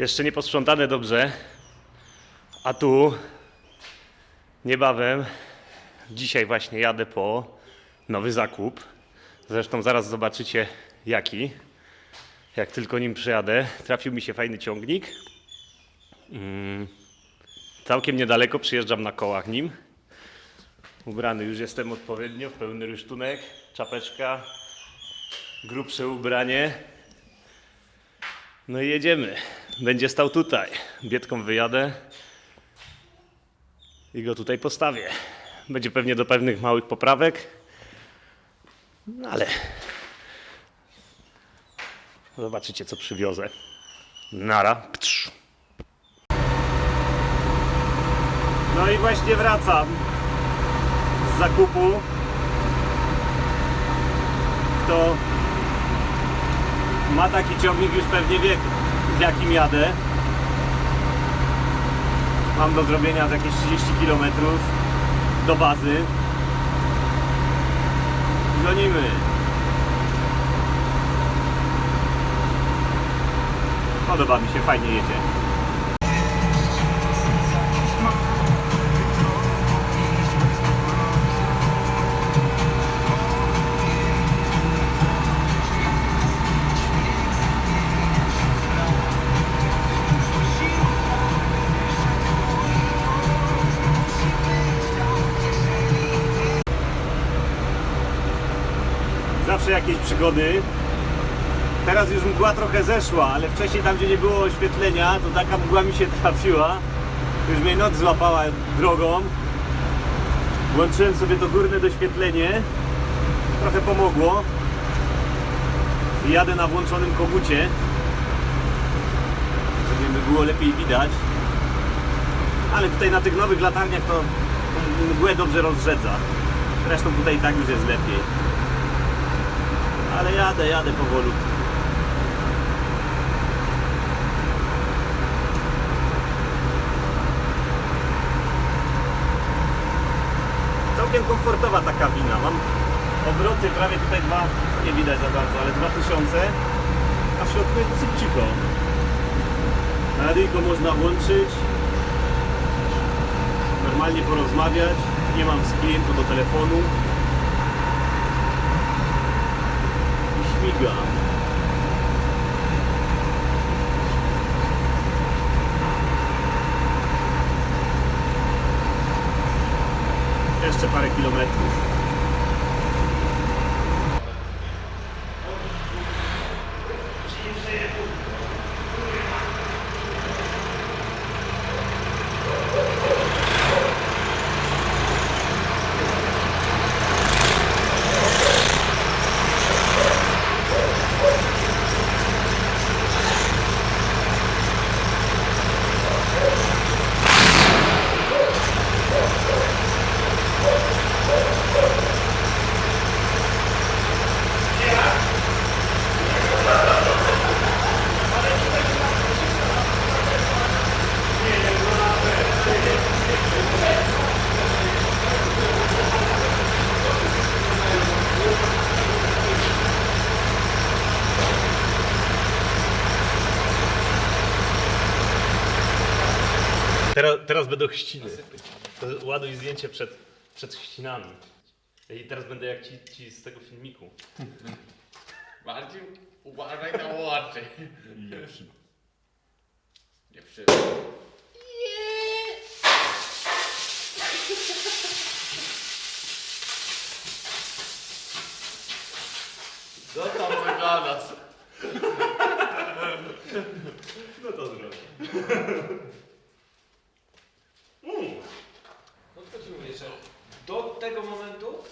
Jeszcze nie posprzątane dobrze. A tu niebawem, dzisiaj właśnie jadę po nowy zakup. Zresztą zaraz zobaczycie jaki. Jak tylko nim przejadę, trafił mi się fajny ciągnik. Mm, całkiem niedaleko przyjeżdżam na kołach nim. Ubrany już jestem odpowiednio, w pełny rysztunek, czapeczka, grubsze ubranie. No i jedziemy. Będzie stał tutaj. Biedką wyjadę i go tutaj postawię. Będzie pewnie do pewnych małych poprawek, no ale zobaczycie co przywiozę. Nara. Ptrz. No i właśnie wracam z zakupu. Kto ma taki ciągnik już pewnie wie w jakim jadę. Mam do zrobienia z jakieś 30 km do bazy. Gonimy. Podoba mi się, fajnie jedzie. Zawsze jakieś przygody. Teraz już mgła trochę zeszła, ale wcześniej tam gdzie nie było oświetlenia, to taka mgła mi się trafiła. Już mnie noc złapała drogą. Włączyłem sobie to górne doświetlenie. Trochę pomogło. Jadę na włączonym kogucie. Żeby było lepiej widać. Ale tutaj na tych nowych latarniach to mgłę dobrze rozrzedza. Zresztą tutaj i tak już jest lepiej. Ale jadę, jadę powolutku. Całkiem komfortowa ta kabina. Mam obroty prawie tutaj dwa, nie widać za bardzo, ale 2000, a w środku jest dosyć cicho. Radyjko można włączyć, normalnie porozmawiać, nie mam z to do telefonu. Śmiga. Jeszcze parę kilometrów. Teraz, teraz będą chrzciny. To ładuj zdjęcie przed, przed chrzcinami. I teraz będę jak ci, ci z tego filmiku. Bardziej uważaj na oczy. Nie przy... Nie przy... Co tam? No to zrobię. No to ci mówię, że do tego momentu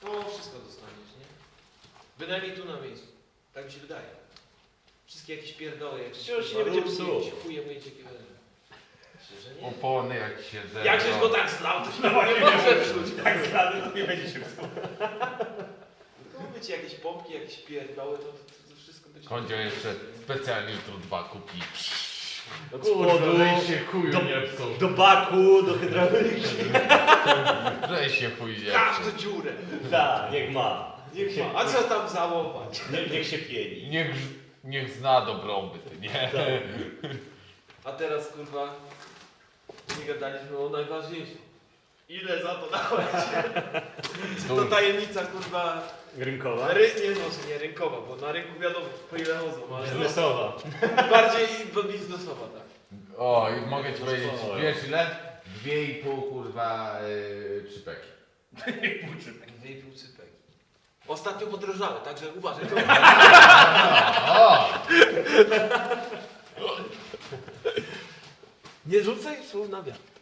to wszystko dostaniesz, nie? Bynajmniej tu na miejscu. Tak mi się wydaje. Wszystkie jakieś pierdoły, jakieś Przecież się nie będzie warunki, psuło. jakieś chuje myjcie kiewele. Myślę, że nie. Opony jak się zerwa. Jak żeś go tak znał, to się chyba nie może psuć. Tak znany, to nie będzie się psuł. No mówię ci, jakieś pompki, jakieś pierdoły, to, to, to wszystko będzie... Kondzio jeszcze specjalnie tu dwa kupi. Od spodu, się chuju do- do baku, do hydrauliki. Weź się chuj Każdą dziurę. Tak, niech ma. Niech ma. A co tam załować? Nie, niech się pieni. Niech, Niech zna dobrobyt, nie? A teraz kurwa nie gadaliśmy o najważniejszym. Ile za to dałeś? To tajemnica kurwa Rynkowa. ry, nie, może nie rynkowa, bo na rynku wiadomo po ile chodzą, ale Biznesowa. bardziej biznesowa, tak. o, i mogę ci powiedzieć, wiesz ile? Dwie i pół kurwa yy, czypeki. Dwie i pół cypek. Ostatnio podrożały, także uważaj. To... O! Nie rzucaj słów na wiatr.